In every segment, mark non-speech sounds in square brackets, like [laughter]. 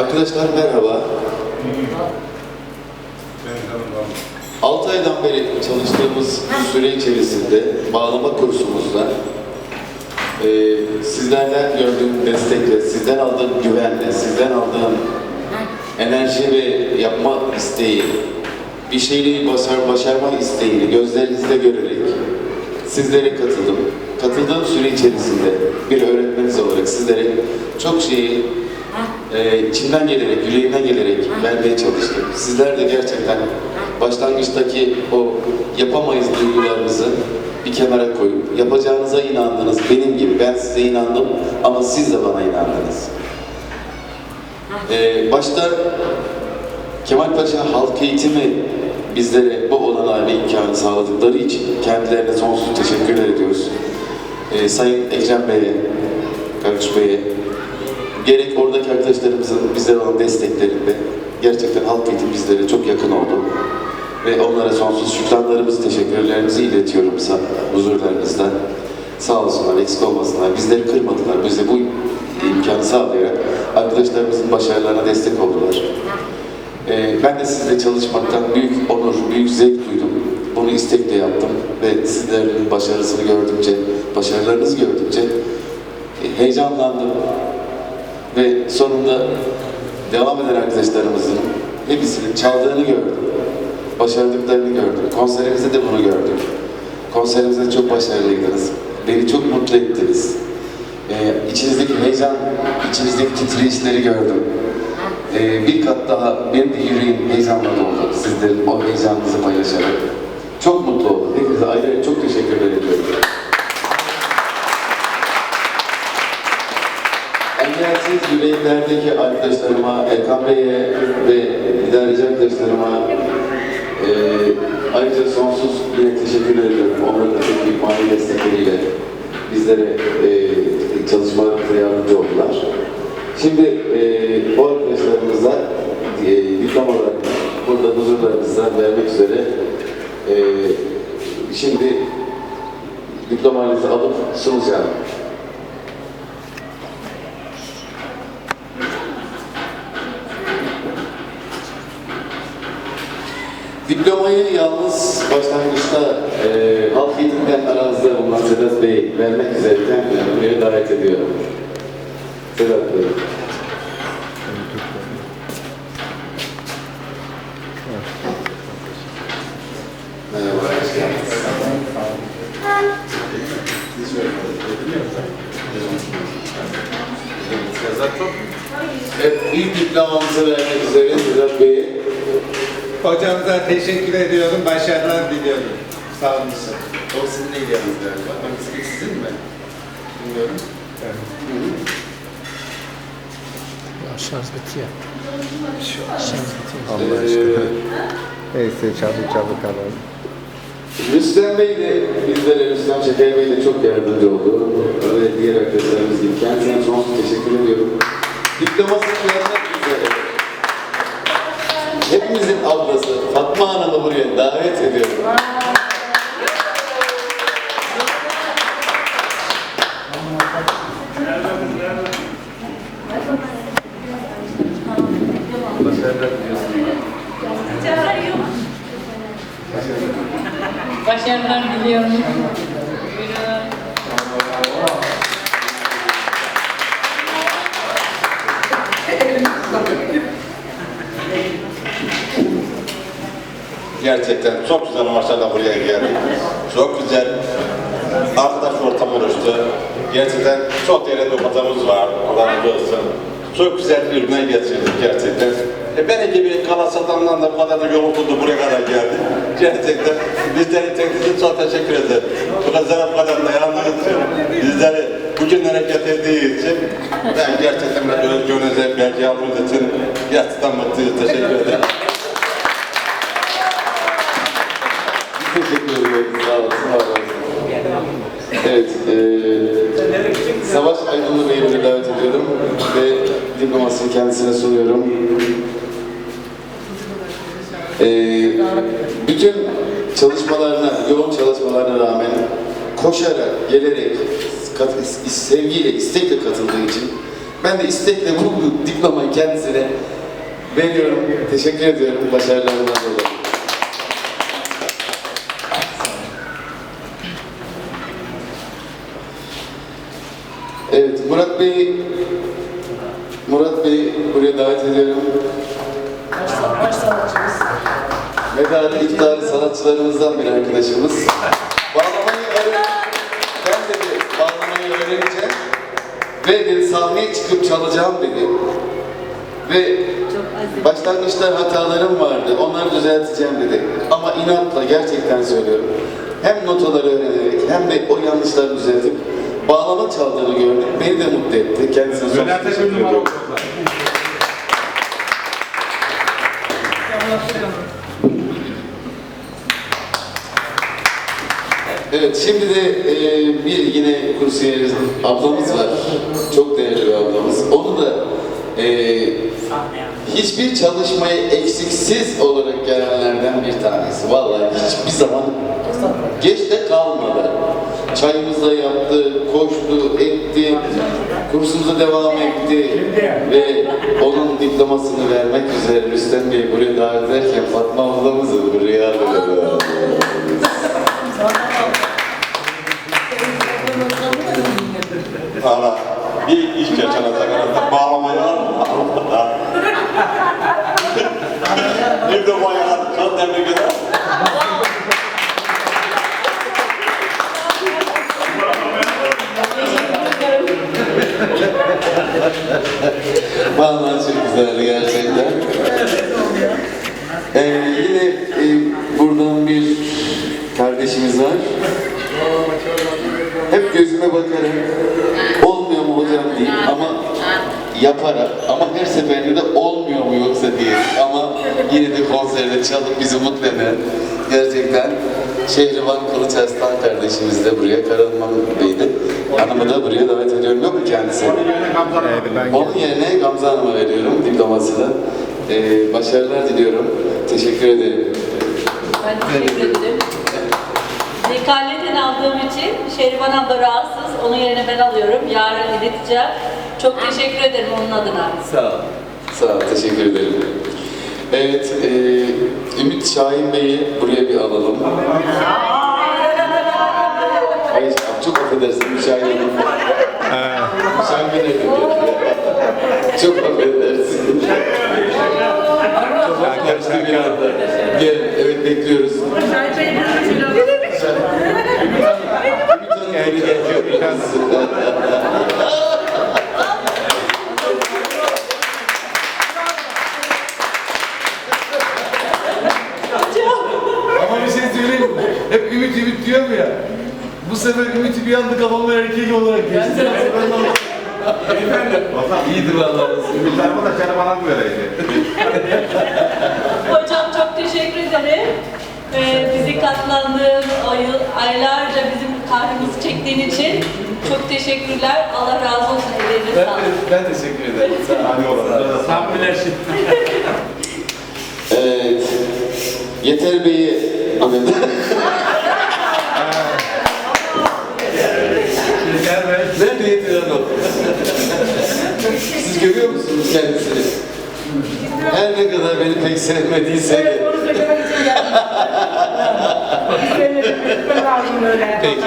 Arkadaşlar merhaba. 6 aydan beri çalıştığımız süre içerisinde bağlama kursumuzda e, sizlerden gördüğüm destekle, sizden aldığım güvenle, sizden aldığım enerji ve yapma isteği, bir şeyleri başar, başarma isteğini gözlerinizde görerek sizlere katıldım. Katıldığım süre içerisinde bir öğretmeniz olarak sizlere çok şeyi e, içimden gelerek, yüreğimden gelerek vermeye çalıştım. Sizler de gerçekten başlangıçtaki o yapamayız duygularınızı bir kenara koyup yapacağınıza inandınız. Benim gibi ben size inandım ama siz de bana inandınız. E, başta Kemal Paşa Halk Eğitimi bizlere bu olanağı ve imkanı sağladıkları için kendilerine sonsuz teşekkürler ediyoruz. Ee, Sayın Ekrem Bey'e, Karış Bey'e, gerek oradaki arkadaşlarımızın bizlere olan desteklerinde gerçekten halk eğitim bizlere çok yakın oldu. Ve onlara sonsuz şükranlarımızı, teşekkürlerimizi iletiyorum huzurlarınızda. Sağ olsunlar, eksik olmasınlar. Bizleri kırmadılar. Bize bu imkanı sağlayarak arkadaşlarımızın başarılarına destek oldular. Ee, ben de sizle çalışmaktan büyük onur, büyük zevk duydum. Bunu istekle yaptım ve sizlerin başarısını gördükçe, başarılarınızı gördükçe e, heyecanlandım. Ve sonunda devam eden arkadaşlarımızın hepsinin çaldığını gördüm. Başardıklarını gördüm. Konserimizde de bunu gördük. Konserimizde de çok başarılıydınız. Beni çok mutlu ettiniz. Ee, içinizdeki heyecan, içinizdeki titreyişleri gördüm. Ee, bir kat daha benim de yüreğim heyecanla doldu sizlerin o heyecanınızı paylaşarak. Çok mutlu oldum. Hepinize ayrı çok teşekkürler ediyorum. Engelsiz yüreklerdeki arkadaşlarıma, Erkan ve idareci arkadaşlarıma e, ayrıca sonsuz yine teşekkür ediyorum. Onların da çok büyük mali destekleriyle bizlere e, çalışmalarımıza yardımcı oldular. Şimdi e, bu arkadaşlarımıza e, diploma olarak burada huzurlarınızda vermek üzere e, şimdi diplomanızı alıp sunacağım. Diplomayı yalnız başlangıçta e, halk eğitimden aranızda bulunan Sedat Bey vermek üzere kendilerini buraya davet ediyorum. Sedat Bey. Merhaba, hoş geldiniz. Evet, ilk diplomamızı vermek üzere Sedat Bey'e Hocamıza teşekkür ediyorum, başarılar diliyorum. Sağ olun. O sizin hediyeniz galiba. Hangisi sizin mi? Bilmiyorum. Ya şarj bitiyor. Şarj bitiyor. Allah aşkına. Neyse çabuk çabuk alalım. Rüstem Bey de bizlere, Rüstem Şeker Bey de çok yardımcı oldu. Ve diğer arkadaşlarımız gibi. Kendisine sonsuz teşekkür ediyorum. Gerçekten çok güzel amaçlarla buraya geldik. Çok güzel arkadaş ortam oluştu. Gerçekten çok değerli bir hocamız var. Allah razı olsun. Çok güzel ürüne getirdik gerçekten. E beni gibi kala satandan da bu kadar da yol tuttu buraya kadar geldi. Gerçekten bizleri tekniğiniz çok teşekkür ederim. Bu kadar bu kadar dayandığı için, bizleri bugünlere getirdiği için ben gerçekten özgürlüğünüze belge aldığınız için gerçekten mutluyuz. Teşekkür ederim. Teşekkür ederim. Sağ olasın. var olasın. Evet. E, Savaş Aydınlı Bey'i buraya davet ediyorum ve diplomasını kendisine sunuyorum. E, bütün çalışmalarına, yoğun çalışmalarına rağmen koşarak, gelerek, kat, sevgiyle, istekle katıldığı için Ben de istekle bu diplomayı kendisine veriyorum. Teşekkür ediyorum başarılarından dolayı. Evet, Murat Bey, Murat Bey buraya davet ediyorum. Medali iddialı sanatçılarımızdan bir arkadaşımız. Bağlamayı öğren. Ben dedi bağlamayı öğreneceğim. Ve dedi sahneye çıkıp çalacağım dedi. Ve başlangıçta hatalarım vardı. Onları düzelteceğim dedi. Ama inatla gerçekten söylüyorum. Hem notaları öğrenerek hem de o yanlışları düzeltip bağlama çaldığını gördüm. Beni de mutlu etti. Kendisine sonsuz teşekkür ediyorum. Evet, şimdi de e, bir yine kursiyeriz ablamız var. Çok değerli bir ablamız. Onu da e, hiçbir çalışmayı eksiksiz olarak gelenlerden bir tanesi. Vallahi hiçbir zaman geç de kalmadı. Çayımızı da yaptı, koştu, etti, kursumuza devam etti ve onun diplomasını vermek üzere Rüstem Bey buraya davet ederken Fatma ablamızı buraya alıyoruz. Valla bir iş geçene zamanında bağlamayı var. Bir de bayağı çok tebrik ederim. Vallahi çok güzeldi gerçekten. Ee, yine e, buradan bir kardeşimiz var. Hep gözüme bakarak olmuyor mu hocam diye ama yaparak ama her seferinde de diye ama yine de konserde çalıp bizi mutlu eden gerçekten Şehriban Kılıç Arslan kardeşimiz de buraya Karaman Bey'di. Hanımı da buraya davet ediyorum. Yok mu kendisi? Ben Onun yerine Gamze Hanım'a veriyorum diplomasını. Ee, başarılar diliyorum. Teşekkür ederim. Ben teşekkür ederim. Vekaleten aldığım için Şerivan abla rahatsız. Onun yerine ben alıyorum. Yarın ileteceğim. Çok teşekkür ederim onun adına. Sağ ol. Sağ ol, teşekkür ederim. Evet, e, Ümit Şahin Bey'i buraya bir alalım. Hayır, çok affedersin Ümit Şahin Hanım. Şahin Bey ne Çok affedersin. Çok karıştı bir anda. Gel, evet bekliyoruz. Ümit Hanım buraya geliyor. Ama bir şey söyleyeyim mi? Hep ümit ümit diyorum ya. Bu sefer ümiti bir anda kafama erkek olarak geçti. Ben de İyidir vallahi. Ümitler bu da mı vereydi? [laughs] Hocam çok teşekkür ederim. Ee, bizi katlandığın, ay, aylarca bizim kahrımızı çektiğin için çok teşekkürler. Allah razı olsun. Ben, sağlık. ben teşekkür ederim. Sağ ol. Hadi olalım. Tam bilersin. Evet. Yeter Bey'i Yeter be. Nerede Yeter Hanım? Siz görüyor musunuz kendisini? Her ne kadar beni pek sevmediyse de. Onu söylemek için geldim. Peki.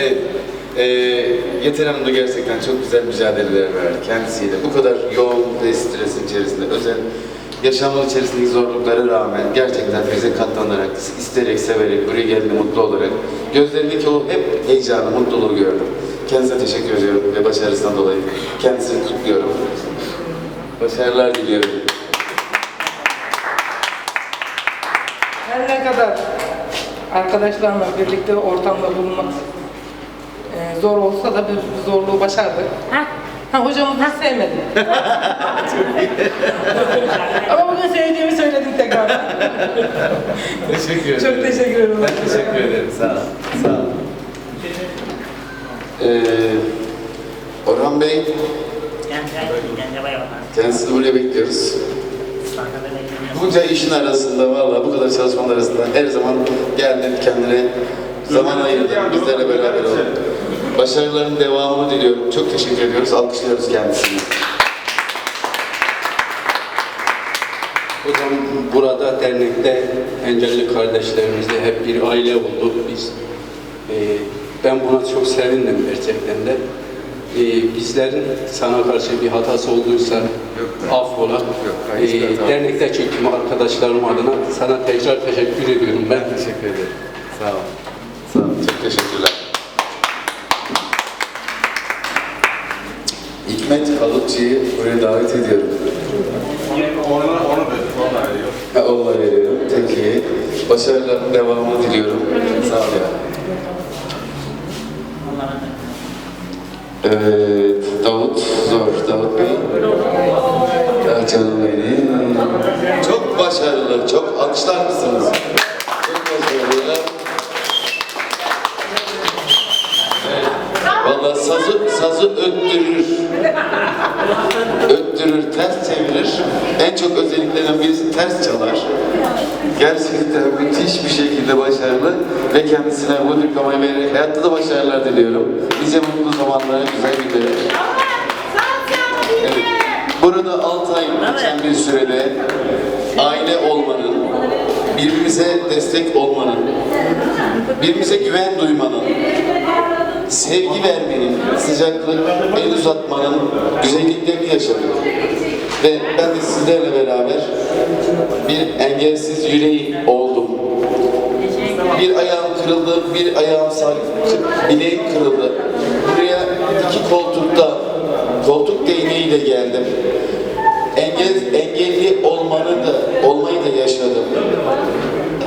Evet. Ee, Yeter Hanım da gerçekten çok güzel mücadeleler verdi kendisiyle. Bu kadar yoğun ve stresin içerisinde, özel yaşamın içerisindeki zorluklara rağmen gerçekten bize katlanarak, isteyerek, severek, buraya geldiğinde mutlu olarak gözlerindeki o hep heyecanı, mutluluğu gördüm. Kendisine teşekkür ediyorum ve başarısından dolayı kendisini kutluyorum. Başarılar diliyorum. Her ne kadar arkadaşlarla birlikte ortamda bulunmak e, zor olsa da biz bu zorluğu başardık. Ha hocamı hiç sevmedim. [laughs] [laughs] Ama bugün sevdiğimi söyledim tekrar. Teşekkür ederim. Çok teşekkür ederim. Ben teşekkür ederim. Sağ ol. Sağ ol. Ee, Orhan Bey, kendisini buraya bekliyoruz. Bunca işin arasında, valla bu kadar çalışmanın arasında her zaman geldin kendine zaman ayırdın, bizlerle beraber oldun. Başarıların devamını diliyorum. Çok teşekkür ediyoruz, alkışlıyoruz kendisini. Hocam burada dernekte engelli kardeşlerimizle hep bir aile olduk biz. Ee, ben buna çok sevindim gerçekten de. Ee, bizlerin sana karşı bir hatası olduysa affola. hayır, hiçbir Ee, hata. dernekteki tüm arkadaşlarım adına sana tekrar teşekkür ediyorum ben. Teşekkür ederim. Sağ ol. Sağ olun, çok teşekkürler. Hikmet Kalıpçı'yı buraya davet ediyorum. Onu, onu dedim, onu arıyor. Ha, Onunla veriyorum. Peki. Başarıların devamını diliyorum. Sağ ol ya. Evet, Davut zor. Davut Bey. Ya canım benim. Çok başarılı, çok alkışlar mısınız? Çok başarılı. Vallahi sazı, sazı öttürür. Öttürür, ters. En çok özelliklerinden birisi ters çalar. Gerçekten müthiş bir şekilde başarılı ve kendisine bu diplomayı vererek hayatta da başarılar diliyorum. Nice mutlu zamanlara, güzel günlere. Evet. Burada 6 ay geçen bir sürede aile olmanın, birbirimize destek olmanın, birbirimize güven duymanın, sevgi vermenin, sıcaklık, el uzatmanın güzelliklerini yaşadık. Ve ben de sizlerle beraber bir engelsiz yüreği oldum. Bir ayağım kırıldı, bir ayağım sağ, bileğim kırıldı. Buraya iki koltukta, koltuk değneğiyle geldim. Engel, engelli olmanı da, olmayı da yaşadım.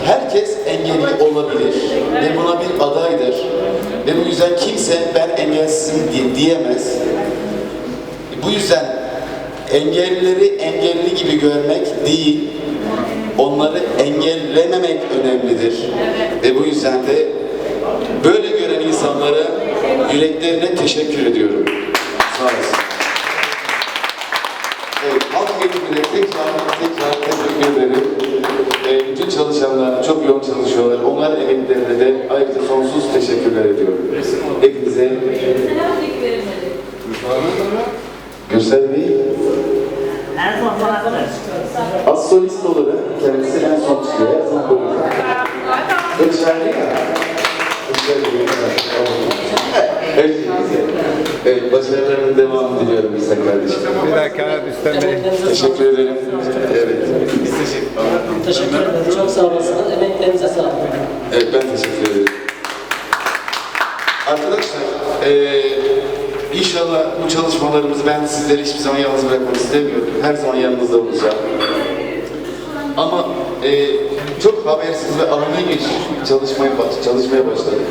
Herkes engelli olabilir ve buna bir adaydır. Ve bu yüzden kimse ben engelsizim di- diyemez. Bu yüzden engellileri engelli gibi görmek değil, onları engellememek önemlidir. Ve bu yüzden de böyle gören insanlara yüreklerine teşekkür ediyorum. Sağ olasın. Evet, halk eğitimine tekrar tekrar teşekkür ederim. Ee, bütün çalışanlar çok yoğun çalışıyorlar. Onların emeklerine de ayrıca sonsuz teşekkürler ediyorum. Hepinize Gürsel Bey az solist olarak Rüstem Bey. Teşekkür ederim. Evet. Biz teşekkür ederiz. Teşekkür ederim. Çok sağ olasınız. Emeklerinize sağlık. Evet ben teşekkür ederim. Arkadaşlar eee inşallah bu çalışmalarımızı ben sizleri hiçbir zaman yalnız bırakmak istemiyorum. Her zaman yanınızda olacağım. Ama eee, çok habersiz ve ani bir çalışmaya, baş, çalışmaya başladık.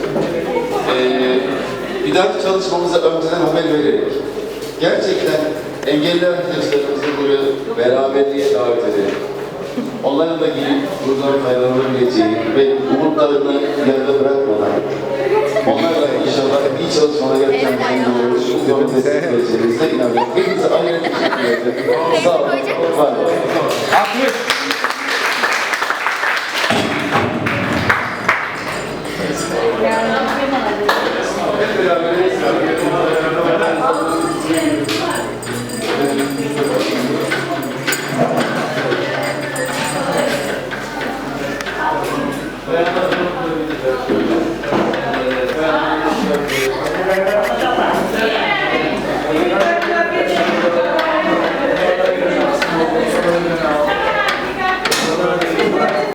Eee bir dahaki çalışmamıza önceden haber vererek gerçekten engelli arkadaşlarımızı buraya beraberliğe davet edelim. Onların da gelip buradan faydalanabileceği ve umutlarını yerde bırakmadan onlarla inşallah iyi çalışmalar yapacağımızın doğrusu umutlarını destekleyebileceğimize inanıyorum. Hepinize ayrı teşekkür ederim. Sağ olun. Var olun. Hep beraber